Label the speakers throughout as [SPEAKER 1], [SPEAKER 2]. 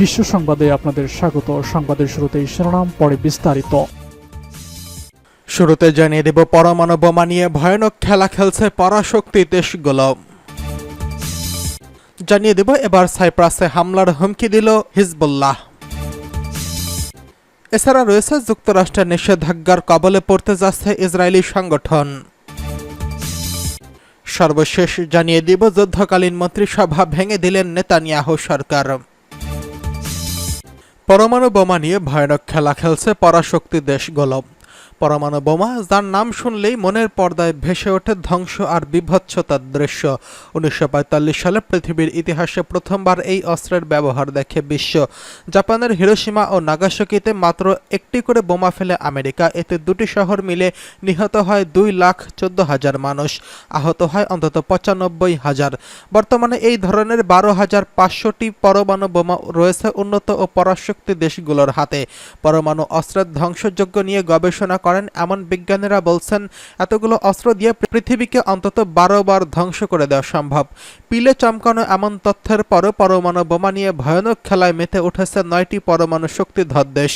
[SPEAKER 1] বিশ্ব সংবাদে আপনাদের স্বাগত। সংবাদের শুরুতেই শিরোনাম, পরে বিস্তারিত।
[SPEAKER 2] শুরুতে জানিয়ে দেব, পরমাণু বোমা নিয়ে ভয়ানক খেলা খেলছে পরাশক্তি দেশগুলো। জানিয়ে দেব, এবার সাইপ্রাসে হামলার হুমকি দিল হিজবুল্লাহ। এছাড়া রয়েছে যুক্তরাষ্ট্রের নিষেধাজ্ঞার কবলে পড়তে যাচ্ছে ইসরায়েলি সংগঠন। সর্বশেষ জানিয়ে দিব, যুদ্ধকালীন মন্ত্রিসভা ভেঙে দিলেন নেতানিয়াহু সরকার। পরমাণু বোমা নিয়ে ভয়ানক খেলা খেলছে পরাশক্তি দেশগুলো পরমাণু বোমা, যার নাম শুনলেই মনের পর্দায় ভেসে ওঠে ধ্বংস আর বিভৎসতার দৃশ্য। উনিশশো পঁয়তাল্লিশ সালে পৃথিবীর ইতিহাসে প্রথমবার এই অস্ত্রের ব্যবহার দেখে বিশ্ব। জাপানের হিরোসীমা ও নাগাসাকিতে মাত্র একটি করে বোমা ফেলে আমেরিকা। এতে দুটি শহর মিলে নিহত হয় দুই লাখ চোদ্দ হাজার মানুষ। আহত হয় অন্তত পঁচানব্বই হাজার। বর্তমানে এই ধরনের বারো হাজার পাঁচশোটি পরমাণু বোমা রয়েছে উন্নত ও পরাশক্তি দেশগুলোর হাতে। পরমাণু অস্ত্রের ধ্বংসযোগ্য নিয়ে গবেষণা করেন। এমন বিজ্ঞানীরা বলছেন, এতগুলো অস্ত্র দিয়ে পৃথিবীকে অন্তত বারো বার ধ্বংস করে দেওয়া সম্ভব। পিলে চমকানো এমন তথ্যের পরও পরমাণু বোমা নিয়ে ভয়ানক খেলায় মেতে উঠেছে নয়টি পরমাণু শক্তিধর দেশ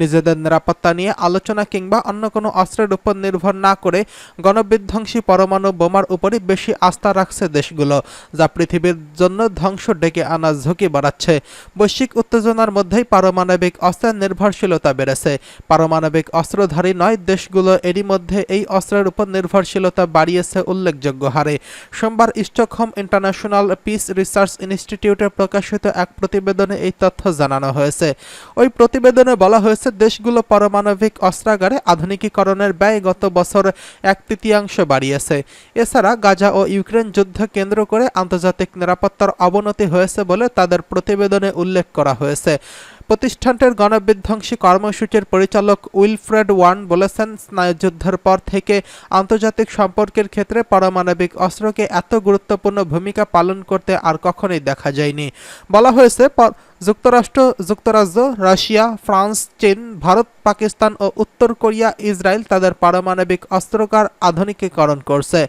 [SPEAKER 2] নিজেদের নিরাপত্তা নিয়ে আলোচনা কিংবা অন্য কোনো অস্ত্রের উপর নির্ভর না করে গণবিধ্বংসী পরমাণু বোমার উপরই বেশি আস্থা রাখছে দেশগুলো, যা পৃথিবীর জন্য ধ্বংস ডেকে আনা ঝুঁকি বাড়াচ্ছে। বৈশ্বিক উত্তেজনার মধ্যেই পারমাণবিক অস্ত্রের নির্ভরশীলতা বেড়েছে। পারমাণবিক অস্ত্রধারী নয় দেশগুলো এরই মধ্যে এই অস্ত্রের উপর নির্ভরশীলতা বাড়িয়েছে উল্লেখযোগ্য হারে। সোমবার স্টকহোম ইন্টারন্যাশনাল পিস রিসার্চ ইনস্টিটিউটে প্রকাশিত এক প্রতিবেদনে এই তথ্য জানানো হয়েছে। ওই প্রতিবেদনে বলা হয়েছে, দেশগুলো পারমাণবিক অস্ত্রাগারে আধুনিকীকরণের ব্যয় গত বছর এক তৃতীয়াংশ বাড়িয়েছে। এছাড়া গাজা ও ইউক্রেন যুদ্ধ কেন্দ্র করে আন্তর্জাতিক নিরাপত্তার অবনতি হয়েছে বলে তাদের প্রতিবেদনে উল্লেখ করা হয়েছে। প্রতিষ্ঠানটির গণবিধ্বংসী কর্মসূচির পরিচালক উইলফ্রেড ওয়ান বলেছেন, স্নায়ুযুদ্ধের পর থেকে আন্তর্জাতিক সম্পর্কের ক্ষেত্রে পারমাণবিক অস্ত্রকে এত গুরুত্বপূর্ণ ভূমিকা পালন করতে আর কখনোই দেখা যায়নি। বলা হয়েছে যুক্তরাষ্ট্র, যুক্তরাজ্য, রাশিয়া, ফ্রান্স, চীন, ভারত, পাকিস্তান ও উত্তর কোরিয়া, ইসরায়েল তাদের পারমাণবিক অস্ত্রকার আধুনিকীকরণ করছে।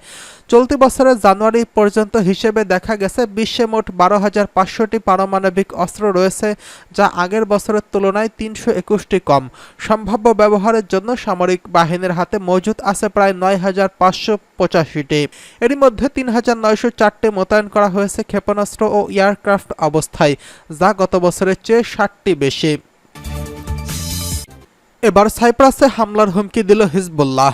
[SPEAKER 2] চলতি বছরের জানুয়ারি পর্যন্ত হিসেবে দেখা গেছে, বিশ্বে মোট বারো হাজার পাঁচশোটি পারমাণবিক অস্ত্র রয়েছে, যা আগের বছরের তুলনায় তিনশো একুশটি কম। সম্ভাব্য ব্যবহারের জন্য সামরিক বাহিনীর হাতে মজুদ আছে প্রায় নয় হাজার পাঁচশো পঁচাশিটি। এরই মধ্যে তিন হাজার নয়শো চারটি মোতায়েন করা হয়েছে ক্ষেপণাস্ত্র ও এয়ারক্রাফট অবস্থায়, যা গত বছরের চেয়ে ষাটটি বেশি। এবার সাইপ্রাসে হামলার হুমকি দিল হিজবুল্লাহ।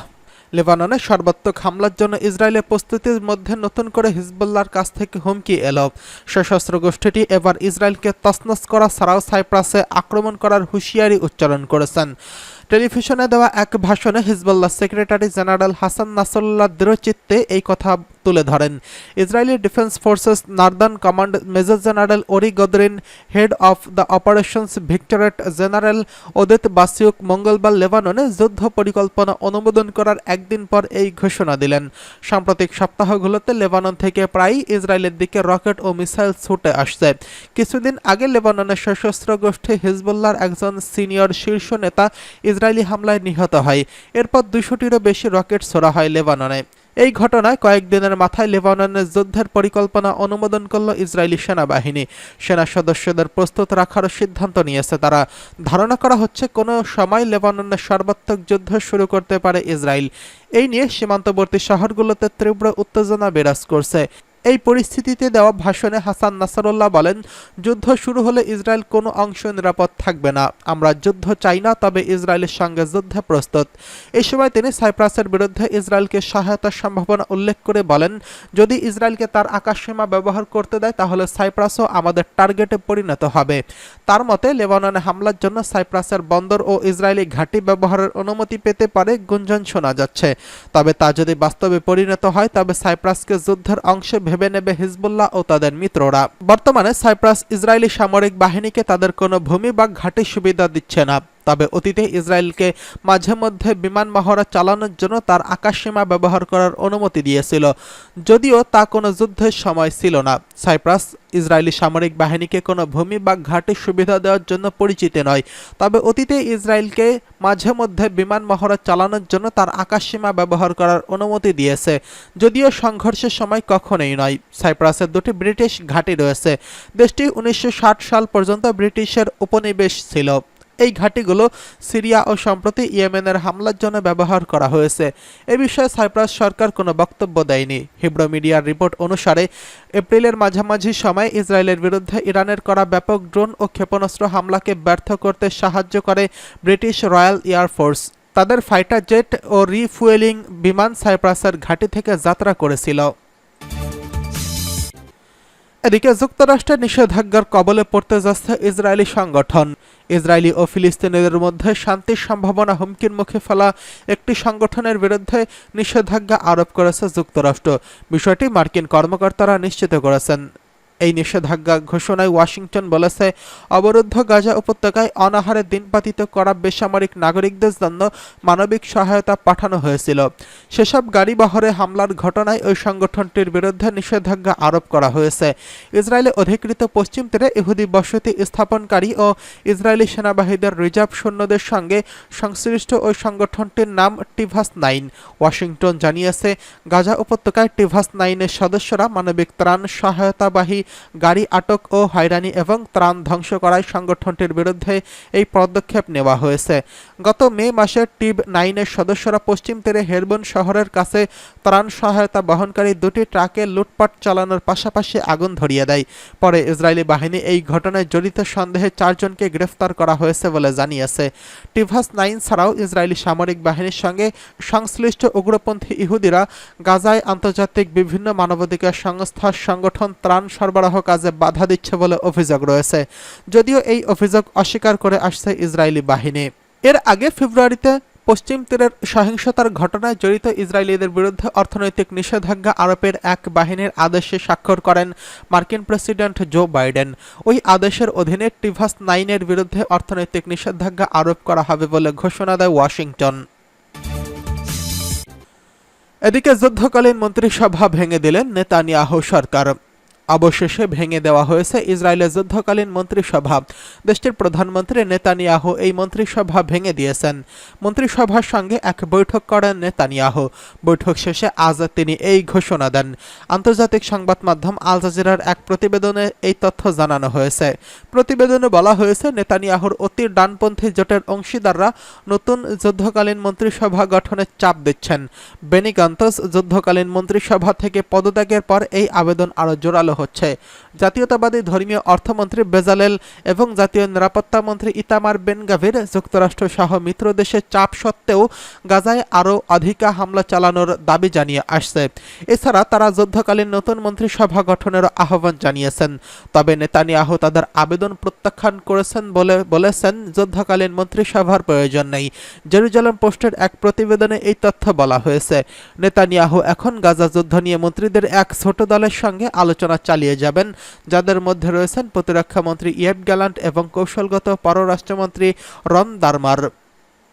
[SPEAKER 2] লেবাননে সর্বাত্মক হামলার জন্য ইসরায়েলের প্রস্তুতির মধ্যে নতুন করে হিজবুল্লাহর কাছ থেকে হুমকি এলো। সশস্ত্র গোষ্ঠীটি এবার ইসরায়েলকে তছনছ করা ছাড়াও সাইপ্রাসে আক্রমণ করার হুঁশিয়ারি উচ্চারণ করেছেন। টেলিভিশনে দেওয়া এক ভাষণে Hezbollah secretary general Hassan Nasrallah দৃঢ়চিত্তে এই কথা তুলে ধরেন। Israeli defence forces northern command major general Ori Gordin, head of the operations directorate general Oded Basiuk মঙ্গলবার লেবাননে যুদ্ধ পরিকল্পনা অনুমোদন করার একদিন পর এই ঘোষণা দিলেন। সাম্প্রতিক সপ্তাহগুলোতে লেবানন থেকে প্রায়ই ইসরায়েলের দিকে রকেট ও মিসাইল ছুটে আসছে। কিছুদিন আগে লেবাননের সশস্ত্র গোষ্ঠী হিজবুল্লাহর একজন সিনিয়র শীর্ষ নেতা ইসরায়েলি হামলায় নিহত হয়। এরপর দুশোটিরও বেশি রকেট ছোড়া হয় লেবাননে। এই ঘটনায় কয়েকদিনের মাথায় লেবাননের যুদ্ধের পরিকল্পনা অনুমোদন করল ইসরায়েলি সেনাবাহিনী। সেনা সদস্যদের প্রস্তুত রাখারও সিদ্ধান্ত নিয়েছে তারা। ধারণা করা হচ্ছে কোনো সময় লেবাননের সর্বাত্মক যুদ্ধ শুরু করতে পারে ইসরায়েল। এই নিয়ে সীমান্তবর্তী শহরগুলোতে তীব্র উত্তেজনা বিরাজ করছে। এই পরিস্থিতিতে দেওয়া ভাষণে হাসান নাসারুল্লাহ বলেন, যুদ্ধ শুরু হলে ইসরায়েল কোনো অংশ নিরাপদ থাকবে না। আমরা যুদ্ধ চাই না, তবে ইসরায়েলের সঙ্গে যুদ্ধে প্রস্তুত। এ সময় তিনি সাইপ্রাসের বিরুদ্ধে ইসরায়েলকে সহায়তার সম্ভাবনা উল্লেখ করে বলেন, যদি ইসরায়েলকে তার আকাশসীমা ব্যবহার করতে দেয়, তাহলে সাইপ্রাসও আমাদের টার্গেটে পরিণত হবে। তার মতে, লেবাননে হামলার জন্য সাইপ্রাসের বন্দর ও ইসরায়েলি ঘাঁটি ব্যবহারের অনুমতি পেতে পারে গুঞ্জন শোনা যাচ্ছে। তবে তা যদি বাস্তবে পরিণত হয়, তবে সাইপ্রাসকে যুদ্ধের অংশে ভেবে নেবে হিজবুল্লাহ ও তাদের মিত্ররা। বর্তমানে সাইপ্রাস ইসরায়েলি সামরিক বাহিনীকে তাদের কোনো ভূমি বা ঘাঁটি সুবিধা দিচ্ছে না। তবে অতীতে ইসরায়েলকে মাঝে মধ্যে বিমান মহড়া চালানোর জন্য তার আকাশসীমা ব্যবহার করার অনুমতি দিয়েছিল, যদিও তা কোনো যুদ্ধের সময় ছিল না। সাইপ্রাস ইসরায়েলি সামরিক বাহিনীকে কোনো ভূমি বা ঘাটির সুবিধা দেওয়ার জন্য পরিচিত নয়, তবে অতীতে ইসরায়েলকে মাঝে মধ্যে বিমান মহড়া চালানোর জন্য তার আকাশসীমা ব্যবহার করার অনুমতি দিয়েছে, যদিও সংঘর্ষের সময় কখনোই নয়। সাইপ্রাসের দুটি ব্রিটিশ ঘাঁটি রয়েছে। দেশটি উনিশশো ষাট সাল পর্যন্ত ব্রিটিশের উপনিবেশ ছিল। এই ঘাঁটিগুলো সিরিয়া ও সম্প্রতি ইয়েমেনের হামলার জন্য ব্যবহার করা হয়েছে। এ বিষয়ে সাইপ্রাস সরকার কোনো বক্তব্য দেয়নি। হিব্রো মিডিয়ার রিপোর্ট অনুসারে, এপ্রিলের মাঝামাঝি সময় ইসরায়েলের বিরুদ্ধে ইরানের করা ব্যাপক ড্রোন ও ক্ষেপণাস্ত্র হামলাকে ব্যর্থ করতে সাহায্য করে ব্রিটিশ রয়্যাল এয়ারফোর্স তাদের ফাইটার জেট ও রিফুয়েলিং বিমান সাইপ্রাসের ঘাঁটি থেকে যাত্রা করেছিল। এদিকে যুক্তরাষ্ট্রের নিষেধাজ্ঞার কবলে পড়তে যাচ্ছে ইসরায়েলি সংগঠন। ইসরায়েলি ও ফিলিস্তিনিদের মধ্যে শান্তির সম্ভাবনা হুমকির মুখে ফেলা একটি সংগঠনের বিরুদ্ধে নিষেধাজ্ঞা আরোপ করেছে যুক্তরাষ্ট্র। বিষয়টি মার্কিন কর্মকর্তারা নিশ্চিত করেছেন। এই নিষেধাজ্ঞা ঘোষণায় ওয়াশিংটন বলেছে, অবরুদ্ধ গাজা উপত্যকায় অনাহারে দিনপাতিত করা বেসামরিক নাগরিকদের জন্য মানবিক সহায়তা পাঠানো হয়েছিল। সেসব গাড়ি বহরে হামলার ঘটনায় ওই সংগঠনটির বিরুদ্ধে নিষেধাজ্ঞা আরোপ করা হয়েছে। ইসরায়েলে অধিকৃত পশ্চিম তীরে ইহুদি বসতি স্থাপনকারী ও ইসরায়েলি সেনাবাহিনীদের রিজার্ভ সৈন্যদের সঙ্গে সংশ্লিষ্ট ওই সংগঠনটির নাম টিভাস নাইন। ওয়াশিংটন জানিয়েছে, গাজা উপত্যকায় টিভাস নাইনের সদস্যরা মানবিক ত্রাণ সহায়তাবাহী গাড়ি আটক ও হয়রানি এবং ত্রাণ ধ্বংস করায় সংগঠনটির বিরুদ্ধে এই পদক্ষেপ নেওয়া হয়েছে। গত মে মাসে টিব নাইনের সদস্যরা পশ্চিম তীরে হেরবন শহরের কাছে ত্রাণ সহায়তা বহনকারী দুটি ট্রাকে লুটপাট চালানোর পাশাপাশি আগুন ধরিয়ে দেয়। পরে ইসরায়েলি বাহিনী এই ঘটনায় জড়িত সন্দেহে চারজনকে গ্রেফতার করা হয়েছে বলে জানিয়েছে। টিভাস নাইন ছাড়াও ইসরায়েলি সামরিক বাহিনীর সঙ্গে সংশ্লিষ্ট উগ্রপন্থী ইহুদিরা গাজায় আন্তর্জাতিক বিভিন্ন মানবাধিকার সংস্থা সংগঠন ত্রাণ সরবরাহ কাজে বাধা দিচ্ছে বলে অভিযোগ রয়েছে। যদিও এই অভিযোগ অস্বীকার করে আসছে ইসরায়েলি বাহিনী। এর আগে ফেব্রুয়ারিতে পশ্চিম তীরের সহিংসতার ঘটনায় জড়িত ইসরায়েলিদের বিরুদ্ধে অর্থনৈতিক নিষেধাজ্ঞা আরোপের এক বাহিনীর আদেশে স্বাক্ষর করেন মার্কিন প্রেসিডেন্ট জো বাইডেন। ওই আদেশের অধীনে টিভাস নাইনের বিরুদ্ধে অর্থনৈতিক নিষেধাজ্ঞা আরোপ করা হবে বলে ঘোষণা দেয় ওয়াশিংটন। এদিকে যুদ্ধকালীন মন্ত্রিসভা ভেঙে দিলেন নেতানিয়াহু সরকার। অবশেষে ভেঙে দেওয়া হয়েছে ইসরায়েলের যুদ্ধকালীন মন্ত্রিসভা। দেশটির প্রধানমন্ত্রী নেতানিয়াহু এই মন্ত্রিসভা ভেঙে দিয়েছেন। মন্ত্রিসভার সঙ্গে এক বৈঠক করেন নেতানিয়াহু। বৈঠক শেষে আজ তিনি এই ঘোষণা দেন। আন্তর্জাতিক সংবাদ মাধ্যম আল জাজিরার এক প্রতিবেদনে এই তথ্য জানানো হয়েছে। প্রতিবেদনে বলা হয়েছে, নেতানিয়াহুর অতি ডানপন্থী জোটের অংশীদাররা নতুন যুদ্ধকালীন মন্ত্রিসভা গঠনের চাপ দিচ্ছেন। বেনিগান্তস যুদ্ধকালীন মন্ত্রিসভা থেকে পদত্যাগের পর এই আবেদন আরও জোরালো হচ্ছে। জাতীয়তাবাদী ধর্মীয় অর্থমন্ত্রী বেজালেল এবং জাতীয় নিরাপত্তা মন্ত্রী ইতামার বেনগাভির যুক্তরাষ্ট্র সহ মিত্র দেশের চাপ সত্ত্বেও গাজায় আরও অধিকা হামলা চালানোর দাবি জানিয়ে আসছে। এছাড়া তারা যুদ্ধকালীন নতুন মন্ত্রিসভা গঠনের আহ্বান জানিয়েছেন। তবে নেতানিয়াহু তাদের আবেদন প্রত্যাখ্যান করেছেন বলে বলেছেন, যুদ্ধকালীন মন্ত্রিসভার প্রয়োজন নেই। জেরুজালেম পোস্টের এক প্রতিবেদনে এই তথ্য বলা হয়েছে। নেতানিয়াহু এখন গাজা যুদ্ধ নিয়ে মন্ত্রীদের এক ছোট দলের সঙ্গে আলোচনা চালিয়ে যাবেন। যাদের মধ্যে রয়েছেন প্রতিরক্ষামন্ত্রী ইয়েব গ্যালান্ট এবং কৌশলগত পররাষ্ট্রমন্ত্রী রন দারমার।